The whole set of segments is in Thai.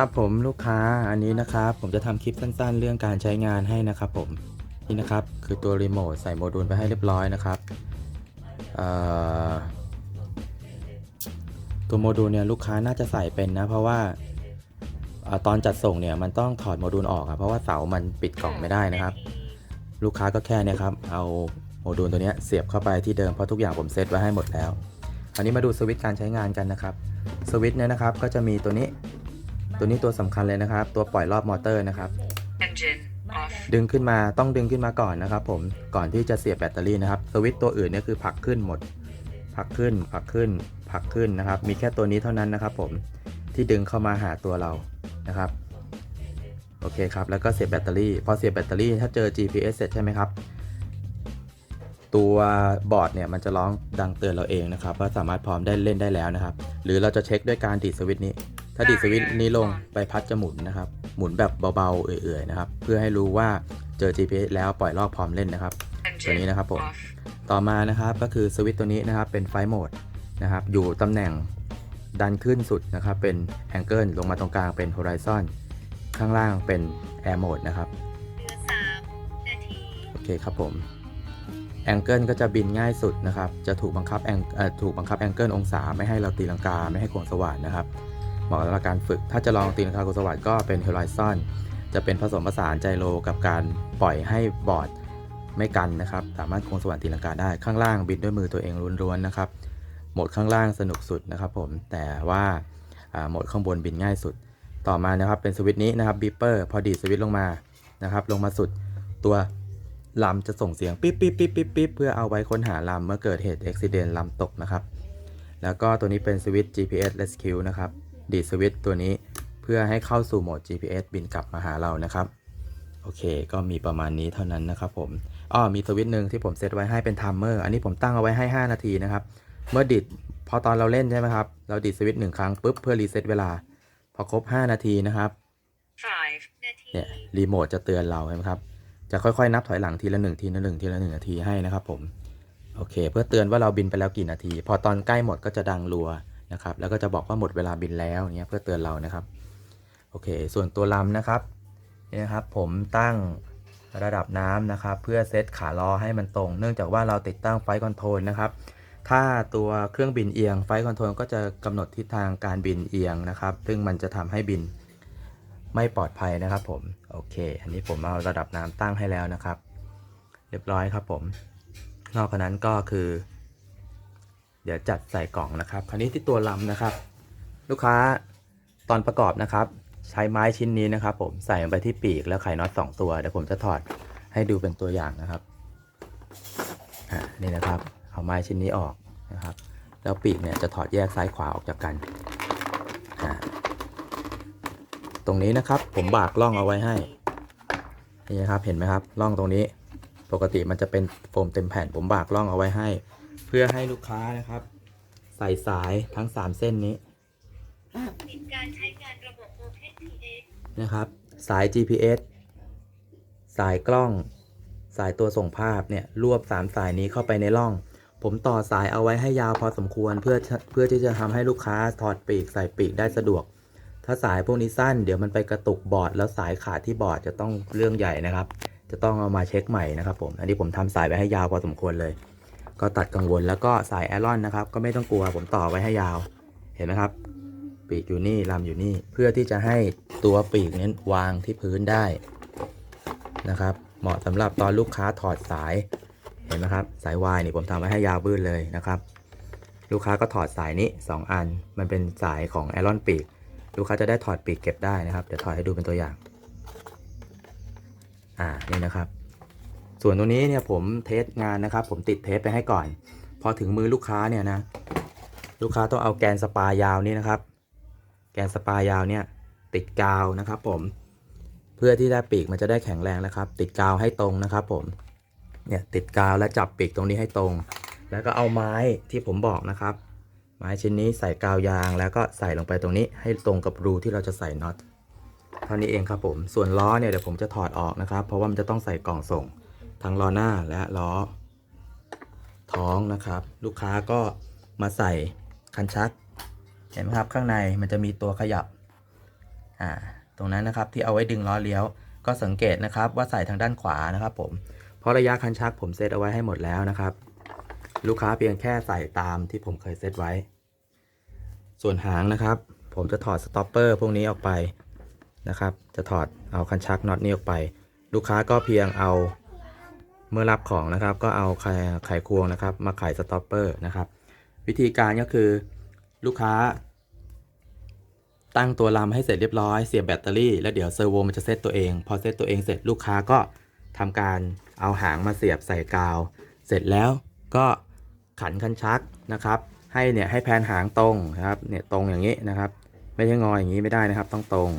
ครับผมลูกค้าอันนี้นะครับผมจะทำคลิปสั้นๆ เรื่องการใช้งานให้นะครับผมนี่นะครับคือตัวรีโมทใส่โมดูลไปให้เรียบร้อยนะครับตัวโมดูลเนี่ยลูกค้าน่าจะใส่เป็นนะ เพราะว่าอตอนจัดส่งเนี่ยมันต้องถอดโมดูลออกอะเพราะว่าเสามันปิดกล่องไม่ได้นะครับ ลูกค้าก็แค่เนี่ยครับเอาโมดูลตัวนี้เสียบเข้าไปที่เดิมเพราะทุกอย่างผมเซตไว้ให้หมดแล้วคราวนี้มาดูสวิตช์การใช้งานกันนะครับสวิตช์เนี่ยนะครับก็จะมีตัวนี้ ตัวนี้ตัวสำคัญเลยนะครับ ตัวปล่อยรอบมอเตอร์นะครับ Engine off. ดึงขึ้นมาต้องดึงขึ้นมาก่อนนะครับ ผมก่อนที่จะเสียบแบตเตอรี่นะครับสวิตช์ตัวอื่นเนี่ยคือผลักขึ้นหมดผลักขึ้นผลักขึ้นผลักขึ้นนะครับ มีแค่ตัวนี้เท่านั้นนะครับ ผมที่ดึงเข้ามาหาตัวเรานะครับโอเคครับแล้วก็เสียบแบตเตอรี่ พอเสียบแบตเตอรี่ถ้าเจอ GPS เสร็จใช่ไหมครับตัวบอร์ดเนี่ยมันจะร้องดังเตือนเราเองนะครับว่าสามารถพร้อมได้เล่นได้แล้วนะครับ หรือเราจะเช็คด้วยการดีดสวิตช์นี้ ถ้าดีดสวิตช์นี้ลงใบพัดจะหมุนนะครับ หมุนแบบเบาๆ เอื่อยๆนะครับ เพื่อให้รู้ว่าเจอ GPS แล้วปล่อยรอบพร้อมเล่นนะครับ ตัวนี้ Engine นะครับผม off. ต่อมานะครับก็คือสวิตช์ตัวนี้นะครับเป็นไฟโหมดนะครับ อยู่ตำแหน่งดันขึ้นสุดนะครับ เป็นแองเกิลลงมาตรงกลางเป็น Horizon ข้างล่างเป็น Air Mode นะครับเหลือสามนาทีโอเคครับผมแองเกิลก็จะบินง่ายสุดนะครับ จะถูกบังคับแองเอ่อถูกบังคับแองเกิลองศาไม่ให้เราตีลังกาไม่ให้โค้งสว่านนะครับ เหมาะสำหรับการฝึก ถ้าจะลองตีลังกาโค้งสว่านก็เป็น Horizon จะเป็นผสมผสานไจโรกับการปล่อยให้บอร์ดไม่กันนะครับ สามารถโค้งสว่านตีลังกาได้ข้างล่างบินด้วยมือตัวเองล้วนๆนะครับโหมดข้างล่างสนุกสุดนะครับผมแต่ว่าโหมดข้างบนบินง่ายสุด ต่อมานะครับเป็นสวิตช์นี้นะครับบีเปอร์พอดีสวิตช์ลงมานะครับ ลงมาสุดตัวลำจะส่งเสียงปิ๊บปิ๊บปิ๊บปิ๊บปิ๊บเพื่อเอาไว้ค้นหาลำเมื่อเกิดเหตุอุบิเหตุลำตกนะครับ แล้วก็ตัวนี้เป็นสวิตช์ GPS Rescue นะครับ ดีดสวิตช์ตัวนี้เพื่อให้เข้าสู่โหมด GPS บินกลับมาหาเรานะครับ โอเค ก็มีประมาณนี้เท่านั้นนะครับผมอ้อมีสวิตช์หนึ่งที่ผมเซตไว้ให้เป็นไทม์เมอร์อันนี้ผมตั้งเอาไว้ให้ 5 นาทีนะครับ เมื่อดิดพอตอนเราเล่นใช่ไหมครับ เราดิดสวิตช์หนึ่งครั้งปุ๊บเพื่อรีเซ็ตเวลา พอครบ 5 นาทีนะครับ Five. นาทีเนี่ยรีโมทจะเตือนเราใช่ไหมครับ จะค่อยๆนับถอยหลังทีละหนึ่งทีละหนึ่งทีละหนึ่งนาทีให้นะครับผม โอเค เพื่อเตือนว่าเราบินไปแล้วกี่นาที พอตอนใกล้หมดก็จะดังรัว นะครับ แล้วก็จะบอกว่าหมดเวลาบินแล้วเนี่ยเพื่อเตือนเรานะครับ โอเค ส่วนตัวลำนะครับนี่นะครับ ผมตั้งระดับน้ำนะครับ เพื่อเซตขาล้อให้มันตรง เนื่องจากว่าเราติดตั้งไฟคอนโทรลนะครับ ถ้าตัวเครื่องบินเอียงไฟคอนโทรลก็จะกำหนดทิศทางการบินเอียงนะครับ ซึ่งมันจะทำให้บินไม่ปลอดภัยนะครับ ผม โอเค อันนี้ผมเอาระดับน้ำตั้งให้แล้วนะครับ เรียบร้อยครับผม นอกจากนั้นก็คือ เดี๋ยวจัดใส่กล่องนะครับ คราวนี้ที่ตัวลำนะครับ ลูกค้าตอนประกอบนะครับ ใช้ไม้ชิ้นนี้นะครับ ผมใส่ลงไปที่ปีกแล้วไขน็อตสองตัวเดี๋ยวผมจะถอดให้ดูเป็นตัวอย่างนะครับนี่นะครับ เอาไม้ชิ้นนี้ออกนะครับ แล้วปีกเนี่ยจะถอดแยกซ้ายขวาออกจากกันตรงนี้นะครับ ผมบากล่องเอาไว้ให้นี่นะครับเห็นไหมครับล่องตรงนี้ปกติมันจะเป็นโฟมเต็มแผ่นผมบากล่องเอาไว้ให้ เพื่อให้ลูกค้านะครับ ใส่สายทั้ง 3 เส้นนี้การใช้งานระบบ OpenPX นะครับ สาย GPS สายกล้อง สายตัวส่งภาพเนี่ยรวบ 3 สายนี้เข้าไปในร่อง ผมต่อสายเอาไว้ให้ยาวพอสมควรเพื่อเพื่อที่จะทำให้ลูกค้าถอดปีกใส่ปีกได้สะดวก ถ้าสายพวกนี้สั้นเดี๋ยวมันไปกระตุกบอร์ดแล้วสายขาดที่บอร์ดจะต้องเรื่องใหญ่นะครับ จะต้องเอามาเช็คใหม่นะครับผม อันนี้ผมทำสายไว้ให้ยาวพอสมควรเลย ก็ตัดกังวลแล้วก็สายแอรอนนะครับ ก็ไม่ต้องกลัวผมต่อไว้ให้ยาว เห็นไหมครับ ปีกอยู่นี่ลำอยู่นี่เพื่อที่จะให้ตัวปีกนั้นวางที่พื้นได้นะครับ เหมาะสำหรับตอนลูกค้าถอดสายเห็นไหมครับ สายวายนี่ผมทำไว้ให้ยาวบื้นเลยนะครับ ลูกค้าก็ถอดสายนี้ 2 อัน มันเป็นสายของไอรอนปีก ลูกค้าจะได้ถอดปีกเก็บได้นะครับเดี๋ยวถอดให้ดูเป็นตัวอย่าง อ่านี่นะครับ ส่วนตัวนี้เนี่ยผมเทสงานนะครับ ผมติดเทสไปให้ก่อน พอถึงมือลูกค้าเนี่ยนะ ลูกค้าต้องเอาแกนสปายาวนี่นะครับ แกนสปายาวเนี่ย ติดกาวนะครับ ผมเพื่อที่ได้ปีกมันจะได้แข็งแรงนะครับ ติดกาวให้ตรงนะครับ ผมเนี่ยติดกาวและจับปีกตรงนี้ให้ตรง แล้วก็เอาไม้ที่ผมบอกนะครับ ไม้ชิ้นนี้ใส่กาวยางแล้วก็ใส่ลงไปตรงนี้ ให้ตรงกับรูที่เราจะใส่น็อตเท่านี้เองครับผมส่วนล้อเนี่ยเดี๋ยวผมจะถอดออกนะครับ เพราะว่ามันจะต้องใส่กล่องส่ง ทั้งล้อหน้าและล้อ ท้องนะครับ ลูกค้าก็มาใส่คันชัก เห็นไหมครับข้างในมันจะมีตัวขยับอ่าตรงนั้นนะครับที่เอาไว้ดึงล้อเลี้ยว ก็สังเกตนะครับว่าใส่ทางด้านขวานะครับ ผมเพราะระยะคันชักผมเซตเอาไว้ให้หมดแล้วนะครับ ลูกค้าเพียงแค่ใส่ตามที่ผมเคยเซตไว้ ส่วนหางนะครับ ผมจะถอดสต็อปเปอร์พวกนี้ออกไปนะครับ จะถอดเอาคันชักน็อตนี้ออกไป ลูกค้าก็เพียงเอา เมื่อรับของนะครับก็เอาไข่ไขควงนะครับ มาไขสต็อปเปอร์นะครับ วิธีการก็คือลูกค้า ตั้งตัวลำให้เสร็จเรียบร้อยเสียบแบตเตอรี่แล้วเดี๋ยวเซอร์โวมันจะเซตตัวเอง พอเซตตัวเองเสร็จลูกค้าก็ทำการเอาหางมาเสียบใส่กาว เสร็จแล้วก็ขันคันชักนะครับ ให้เนี่ยให้แผนหางตรงนะครับเนี่ยตรงอย่างนี้นะครับ ไม่ใช่งออย่างนี้ไม่ได้นะครับต้องตรง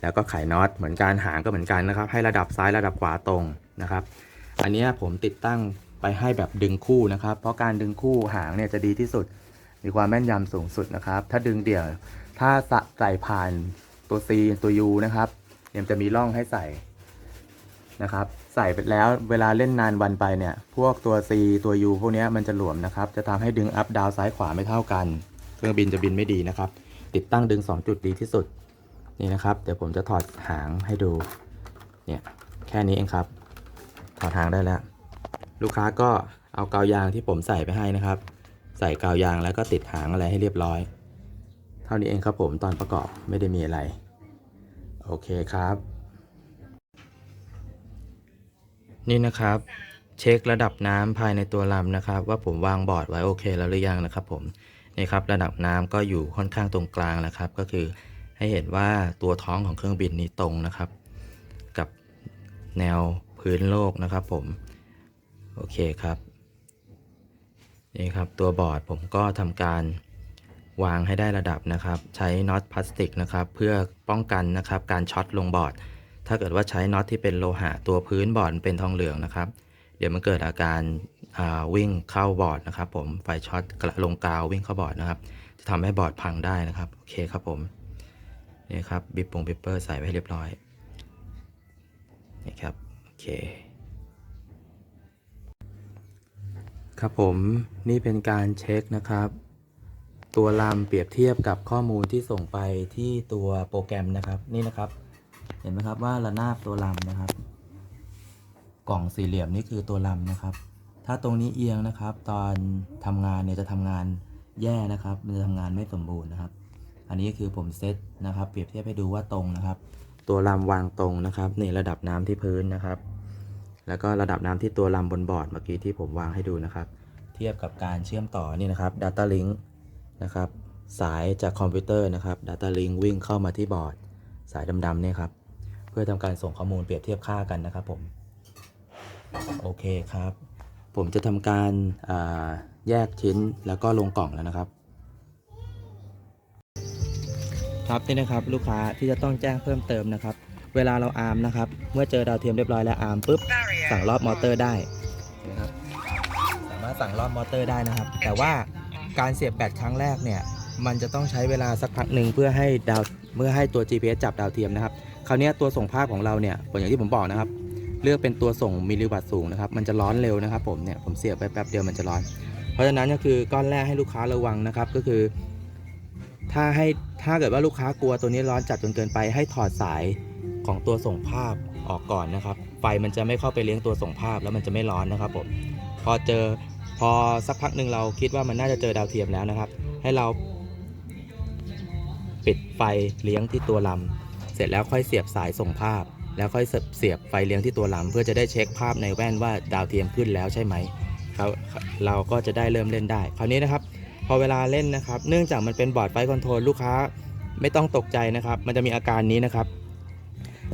แล้วก็ไขน็อตเหมือนการหางก็เหมือนกันนะครับ ให้ระดับซ้ายระดับขวาตรงนะครับ อันนี้ผมติดตั้งไปให้แบบดึงคู่นะครับ เพราะการดึงคู่หางเนี่ยจะดีที่สุด มีความแม่นยำสูงสุดนะครับ ถ้าดึงเดี่ยว ถ้าใส่ผ่านตัว C ตัว U นะครับเนี่ยจะมีร่องให้ใส่นะครับ ใส่ไปแล้วเวลาเล่นนานวันไปเนี่ย พวกตัว C ตัว U พวกนี้มันจะหลวมนะครับ จะทำให้ดึงอัพดาวซ้ายขวาไม่เท่ากัน เครื่องบินจะบินไม่ดีนะครับ ติดตั้งดึง 2 จุดดีที่สุดนี่นะครับ เดี๋ยวผมจะถอดหางให้ดู เนี่ย แค่นี้เองครับ ถอดหางได้แล้ว ลูกค้าก็เอากาวยางที่ผมใส่ไปให้นะครับ ใส่กาวยางแล้วก็ติดหางอะไรให้เรียบร้อย เท่านี้เองครับผมตอนประกอบไม่ได้มีอะไร โอเคครับ นี่นะครับ เช็คระดับน้ำภายในตัวลำนะครับ ว่าผมวางบอร์ดไว้โอเคแล้วหรือยังนะครับ ผมนี่ครับระดับน้ำก็อยู่ค่อนข้างตรงกลางนะครับ ก็คือให้เห็นว่าตัวท้องของเครื่องบินนี้ตรงนะครับ กับแนว พื้นโลกนะครับผม โอเคครับนี่ครับตัวบอร์ดผมก็ทำการวางให้ได้ระดับนะครับ ใช้น็อตพลาสติกนะครับเพื่อป้องกันนะครับการช็อตลงบอร์ด ถ้าเกิดว่าใช้น็อตที่เป็นโลหะตัวพื้นบอร์ดเป็นทองเหลืองนะครับ เดี๋ยวมันเกิดอาการาวิ่งเข้าบอร์ดนะครับผมไฟช็อตกระลงกาววิ่งเข้าบอร์ดนะครับ จะทำให้บอร์ดพังได้นะครับโอเคครับผมนี่ครับบิปปงบิปเปอร์ใส่ไว้เรียบร้อยนี่ครับ เคครับผมนี่เป็นการเช็คนะครับ ตัวลำเปรียบเทียบกับข้อมูลที่ส่งไปที่ตัวโปรแกรมนะครับนี่นะครับ เห็นไหมครับว่าระนาบตัวลำนะครับ กล่องสี่เหลี่ยมนี่คือตัวลำนะครับ ถ้าตรงนี้เอียงนะครับ ตอนทำงานเนี่ยจะทำงานแย่นะครับมันจะทำงานไม่สมบูรณ์นะครับ อันนี้คือผมเซตนะครับ เปรียบเทียบให้ดูว่าตรงนะครับ ตัวลำวางตรงนะครับในระดับน้ำที่พื้นนะครับ แล้วก็ระดับน้ำที่ตัวลำบนบอร์ดเมื่อกี้ที่ผมวางให้ดูนะครับ เทียบกับการเชื่อมต่อนี่นะครับ Data Link นะครับ สายจากคอมพิวเตอร์นะครับ Data Link วิ่งเข้ามาที่บอร์ด สายดำๆเนี่ยครับ เพื่อทำการส่งข้อมูลเปรียบเทียบค่ากันนะครับผมโอเคครับ ผมจะทำการาแยกชิ้นแล้วก็ลงกล่องแล้วนะครับครับนี่นะครับลูกค้าที่จะต้องแจ้งเพิ่มเติมนะครับ เวลาเราอาร์มนะครับ เมื่อเจอดาวเทียมเรียบร้อยแล้วอาร์มปุ๊บ Barrier. สั่งรอบมอเตอร์ได้นะครับสามารถสั่งรอบมอเตอร์ได้นะครับ แต่ว่าการเสียบแบตครั้งแรกเนี่ยมันจะต้องใช้เวลาสักพักหนึ่งเพื่อให้ดาวเมื่อให้ตัว GPS จับดาวเทียมนะครับคราวเนี้ยตัวส่งภาพของเราเนี่ยอย่างที่ผมบอกนะครับ เลือกเป็นตัวส่งมิลลิวัตต์สูงนะครับ มันจะร้อนเร็วนะครับ ผมเนี่ยผมเสียบไปแป๊บเดียวมันจะร้อน เพราะฉะนั้นก็คือก้อนแรกให้ลูกค้าระวังนะครับ ก็คือ ถ้าให้ถ้าเกิดว่าลูกค้ากลัวตัวนี้ร้อนจัดจนเกินไปให้ถอดสาย ของตัวส่งภาพออกก่อนนะครับ ไฟมันจะไม่เข้าไปเลี้ยงตัวส่งภาพแล้วมันจะไม่ร้อนนะครับผมพอเจอพอสักพักหนึ่งเราคิดว่ามันน่าจะเจอดาวเทียมแล้วนะครับ ให้เราปิดไฟเลี้ยงที่ตัวลำเสร็จแล้วค่อยเสียบสายส่งภาพ แล้วค่อยเสียบไฟเลี้ยงที่ตัวลำเพื่อจะได้เช็คภาพในแว่นว่าดาวเทียมขึ้นแล้วใช่ไหมเขาเราก็จะได้เริ่มเล่นได้ คราวนี้นะครับ พอเวลาเล่นนะครับ เนื่องจากมันเป็นบอร์ดไฟคอนโทรลลูกค้าไม่ต้องตกใจนะครับ มันจะมีอาการนี้นะครับ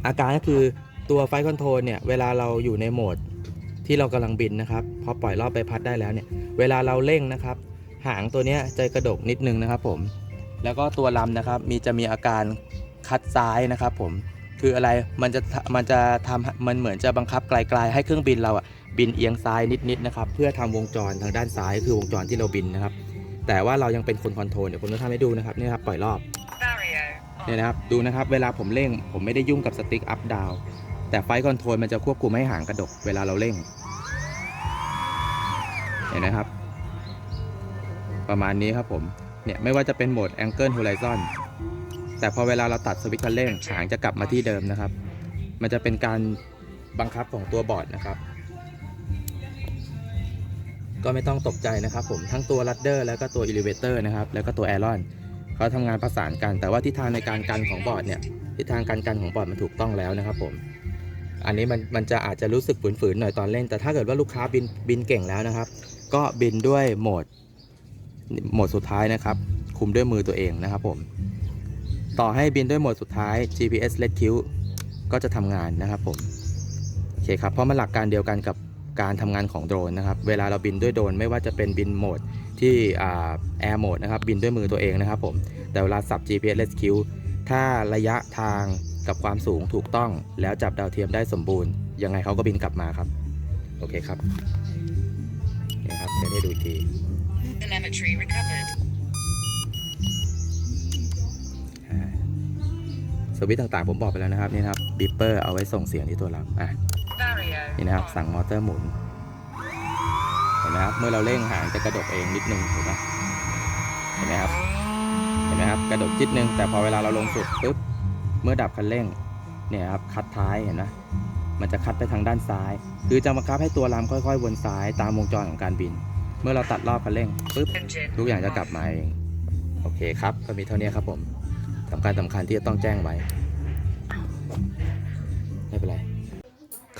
อาการก็คือตัวไฟคอนโทรลเนี่ยเวลาเราอยู่ในโหมดที่เรากำลังบินนะครับพอปล่อยรอบใบพัดได้แล้วเนี่ยเวลาเราเร่งนะครับ หางตัวเนี้ยจะกระดกนิดนึงนะครับ ผม แล้วก็ตัวลำนะครับมีจะมีอาการคัดซ้ายนะครับผมคืออะไรมันจะมันจะทำมันเหมือนจะบังคับไกลๆให้เครื่องบินเราอะบินเอียงซ้ายนิดๆนะครับ เพื่อทำวงจรทางด้านซ้ายคือวงจรที่เราบินนะครับ แต่ว่าเรายังเป็นคนคอนโทรลเดี๋ยวผมจะทำให้ดูนะครับนี่ครับปล่อยรอบ เนี่ยนะครับดูนะครับเวลาผมเร่งผมไม่ได้ยุ่งกับสติ๊กอัพดาวแต่ไฟคอนโทรลมันจะควบคุมให้หางกระดกเวลาเราเร่ง เห็นนะครับ ประมาณนี้ครับผมเนี่ยไม่ว่าจะเป็นโหมด Angle Horizon แต่พอเวลาเราตัดสวิตช์คันเร่งหางจะกลับมาที่เดิมนะครับ มันจะเป็นการบังคับของตัวบอร์ดนะครับ ก็ไม่ต้องตกใจนะครับผมทั้งตัวลัดเดอร์แล้วก็ตัวอิเลเวเตอร์นะครับ แล้วก็ตัวแอรอน เขาทำงานประสานกัน แต่ว่าทิศทางในการกันของบอร์ดเนี่ยทิศทางการกันของบอร์ดมันถูกต้องแล้วนะครับผมอันนี้มันมันจะอาจจะรู้สึกฝืนๆหน่อยตอนเล่น แต่ถ้าเกิดว่าลูกค้าบินบินเก่งแล้วนะครับ ก็บินด้วยโหมดโหมดสุดท้ายนะครับ คุมด้วยมือตัวเองนะครับผมต่อให้บินด้วยโหมดสุดท้าย GPS Red Q ก็จะทำงานนะครับผม โอเคครับ เพราะมันหลักการเดียวกันกับ การทำงานของโดรนนะครับ เวลาเราบินด้วยโดรนไม่ว่าจะเป็นบินโหมดที่แอร์โหมดนะครับ บินด้วยมือตัวเองนะครับผม แต่เวลาสับ GPS Red Q ถ้าระยะทางกับความสูงถูกต้อง แล้วจับดาวเทียมได้สมบูรณ์ ยังไงเขาก็บินกลับมาครับ โอเคครับนี่ครับเดี๋ยวให้ดูอีกที Telemetry recovered. อ่าสวิตช์ต่างๆ ผมบอกไปแล้วนะครับนี่นะครับบิปเปอร์เอาไว้ส่งเสียงที่ตัวเราอะ Barrier นี่นะครับสั่งมอเตอร์หมุนเห็นไหมครับเมื่อเราเร่งหางจะกระดกเองนิดนึงเห็นไหมเห็นไหมครับเห็นไหมครับกระดกจิดนึงแต่พอเวลาเราลงสุดปุ๊บเมื่อดับคันเร่งเนี่ยครับคัดท้ายเห็นไหมมันจะคัดไปทางด้านซ้าย คือจะบังคับให้ตัวลำค่อยๆวนซ้ายตามวงจรของการบิน เมื่อเราตัดรอบคันเร่งปุ๊บทุกอย่างจะกลับมาเองโอเคครับก็มีเท่านี้ครับผมสำคัญสำคัญที่จะต้องแจ้งไว้ไม่เป็นไร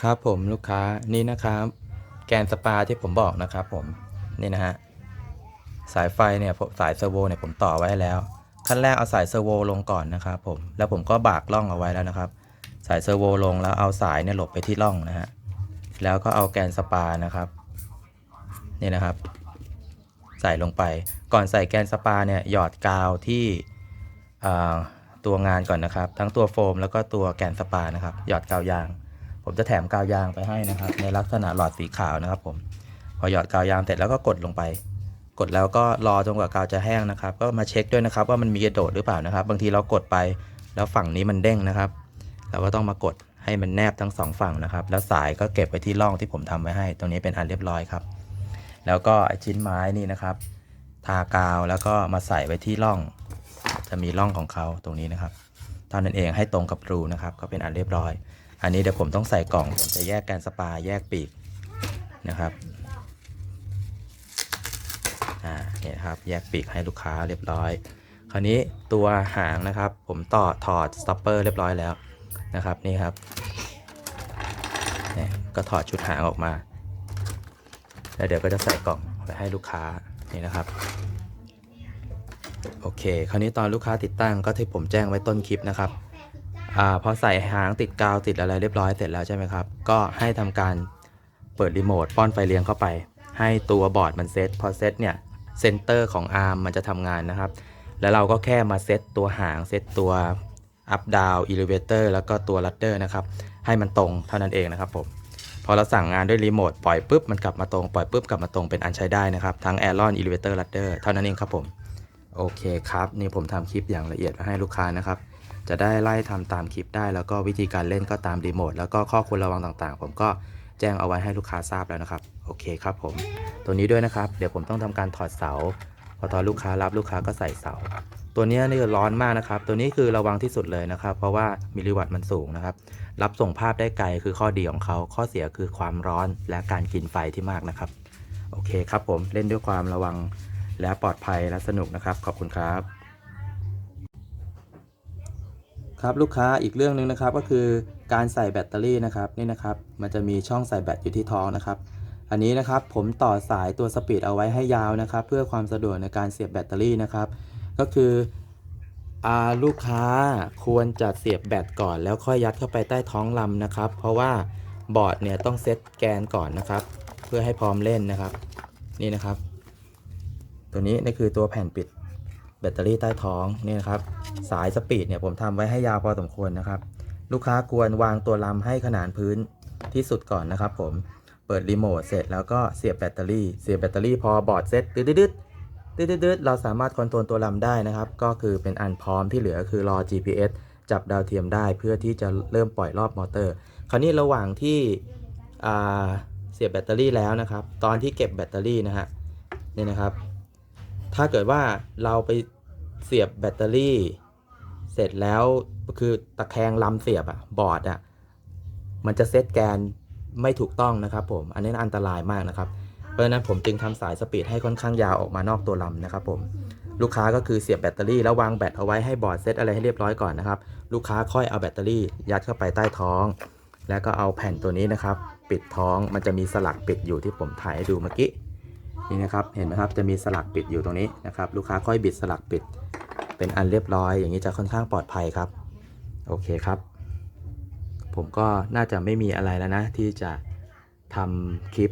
ครับผมลูกค้านี่นะครับ แกนสปาที่ผมบอกนะครับผมนี่นะฮะสายไฟเนี่ยสายเซอร์โวเนี่ยผมต่อไว้แล้ว ขั้นแรกเอาสายเซอร์โวลงก่อนนะครับผมแล้วผมก็บากล่องเอาไว้แล้วนะครับ สายเซอร์โวลงแล้วเอาสายเนี่ยหลบไปที่ร่องนะฮะแล้วก็เอาแกนสปานะครับนี่นะครับ ใส่ลงไปก่อนใส่แกนสปาเนี่ยหยอดกาวที่ตัวงานก่อนนะครับ ทั้งตัวโฟมแล้วก็ตัวแกนสปานะครับ หยอดกาวยาง ผมจะแถมกาวยางไปให้นะครับ ในลักษณะหลอดสีขาวนะครับ ผมพอหยอดกาวยางเสร็จแล้วก็กดลงไป กดแล้วก็รอจนกว่ากาวจะแห้งนะครับ ก็มาเช็คด้วยนะครับ ว่ามันมีกระโดดหรือเปล่านะครับ บางทีเรากดไป แล้วฝั่งนี้มันเด้งนะครับ เราก็ต้องมากดให้มันแนบทั้งสองฝั่งนะครับ แล้วสายก็เก็บไว้ที่ร่องที่ผมทำไว้ให้ ตรงนี้เป็นอันเรียบร้อยครับ แล้วก็ไอชิ้นไม้นี่นะครับ ทากาวแล้วก็มาใส่ไว้ที่ร่อง จะมีร่องของเขาตรงนี้นะครับเท่านั้นเองให้ตรงกับรูนะครับ ก็เป็นอันเรียบร้อย อันนี้เดี๋ยวผมต้องใส่กล่องผมจะแยกแกนสปาแยกปีกนะครับอ่าเนี่ยครับแยกปีกให้ลูกค้าเรียบร้อย คราวนี้ตัวหางนะครับ ผมต่อถอดสต็อปเปอร์เรียบร้อยแล้วนะครับนี่ครับเนี่ยก็ถอดชุดหางออกมา แล้วเดี๋ยวก็จะใส่กล่องไปให้ลูกค้านี่นะครับโอเค คราวนี้ตอนลูกค้าติดตั้งก็ที่ผมแจ้งไว้ต้นคลิปนะครับ อาพอใส่หางติดกาวติดอะไรเรียบร้อยเสร็จแล้วใช่ไหมครับ ก็ให้ทำการเปิดรีโมทป้อนไฟเลี้ยงเข้าไป ให้ตัวบอร์ดมันเซตพอเซตเนี่ยเซนเตอร์ของอาร์มมันจะทำงานนะครับ แล้วเราก็แค่มาเซตตัวหางเซตตัวอัพดาวอิเลเวเตอร์แล้วก็ตัวลัดเดอร์นะครับให้มันตรงเท่านั้นเองนะครับผมพอเราสั่งงานด้วยรีโมทปล่อยปุ๊บมันกลับมาตรงปล่อยปุ๊บกลับมาตรงเป็นอันใช้ได้นะครับ ทั้งแอรอนอิเลเวเตอร์ลัดเดอร์เท่านั้นเองครับผมโอเคครับ นี่ผมทำคลิปอย่างละเอียดมาให้ลูกค้านะครับ จะได้ไล่ทำตามคลิปได้ แล้วก็วิธีการเล่นก็ตามรีโมทแล้วก็ข้อควรระวังต่างๆ ผมก็แจ้งเอาไว้ให้ลูกค้าทราบแล้วนะครับ โอเคครับผม ตัวนี้ด้วยนะครับ เดี๋ยวผมต้องทำการถอดเสา พอตอนลูกค้ารับลูกค้าก็ใส่เสา ตัวนี้นี่ร้อนมากนะครับ ตัวนี้คือระวังที่สุดเลยนะครับ เพราะว่ามิลลิวัตต์มันสูงนะครับ รับส่งภาพได้ไกลคือข้อดีของเขา ข้อเสียคือความร้อนและการกินไฟที่มากนะครับ โอเคครับผม เล่นด้วยความระวังและปลอดภัยและสนุกนะครับ ขอบคุณครับ ครับลูกค้าอีกเรื่องหนึ่งนะครับก็คือการใส่แบตเตอรี่นะครับนี่นะครับ มันจะมีช่องใส่แบตอยู่ที่ท้องนะครับ อันนี้นะครับผมต่อสายตัวสปีดเอาไว้ให้ยาวนะครับ เพื่อความสะดวกในการเสียบแบตเตอรี่นะครับ ก็คืออาลูกค้าควรจะเสียบแบตก่อน แล้วค่อยยัดเข้าไปใต้ท้องลำนะครับ เพราะว่าบอร์ดเนี่ยต้องเซตแกนก่อนนะครับ เพื่อให้พร้อมเล่นนะครับ นี่นะครับ ตัวนี้นี่คือตัวแผ่นปิด แบตเตอรี่ใต้ท้องนี่นะครับ สายสปีดเนี่ยผมทำไว้ให้ยาวพอสมควรนะครับ ลูกค้าควรวางตัวลำให้ขนานพื้นที่สุดก่อนนะครับผมเปิดรีโมทเสร็จแล้วก็เสียบแบตเตอรี่ เสียบแบตเตอรี่พอบอร์ดเซ็ตดืดดืดดืดดืดเราสามารถคอนโทรลตัวลำได้นะครับ ก็คือเป็นอันพร้อมที่เหลือคือรอ GPS จับดาวเทียมได้เพื่อที่จะเริ่มปล่อยรอบมอเตอร์ คราวนี้ระหว่างที่เสียบแบตเตอรี่แล้วนะครับ ตอนที่เก็บแบตเตอรี่นะฮะนี่นะครับ ถ้าเกิดว่าเราไป เสียบแบตเตอรี่ เสร็จแล้วคือตะแคงลำเสียบอะบอร์ดอะมันจะเซตแกนไม่ถูกต้องนะครับผม อันนี้อันตรายมากนะครับ เพราะฉะนั้นผมจึงทำสายสปีดให้ค่อนข้างยาวออกมานอกตัวลำนะครับผม ลูกค้าก็คือเสียบแบตเตอรี่แล้ววางแบตเอาไว้ให้บอร์ดเซตอะไรให้เรียบร้อยก่อนนะครับ ลูกค้าค่อยเอาแบตเตอรี่ยัดเข้าไปใต้ท้อง แล้วก็เอาแผ่นตัวนี้นะครับ ปิดท้องมันจะมีสลักปิดอยู่ที่ผมถ่ายให้ดูเมื่อกี้ นี่นะครับเห็นไหมครับจะมีสลักปิดอยู่ตรงนี้นะครับ ลูกค้าค่อยบิดสลักปิด เป็นอันเรียบร้อย อย่างนี้จะค่อนข้างปลอดภัยครับ โอเคครับ ผมก็น่าจะไม่มีอะไรแล้วนะ ที่จะทำคลิป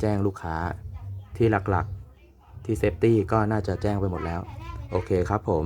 แจ้งลูกค้าที่หลักๆที่เซฟตี้ก็น่าจะแจ้งไปหมดแล้ว โอเคครับผม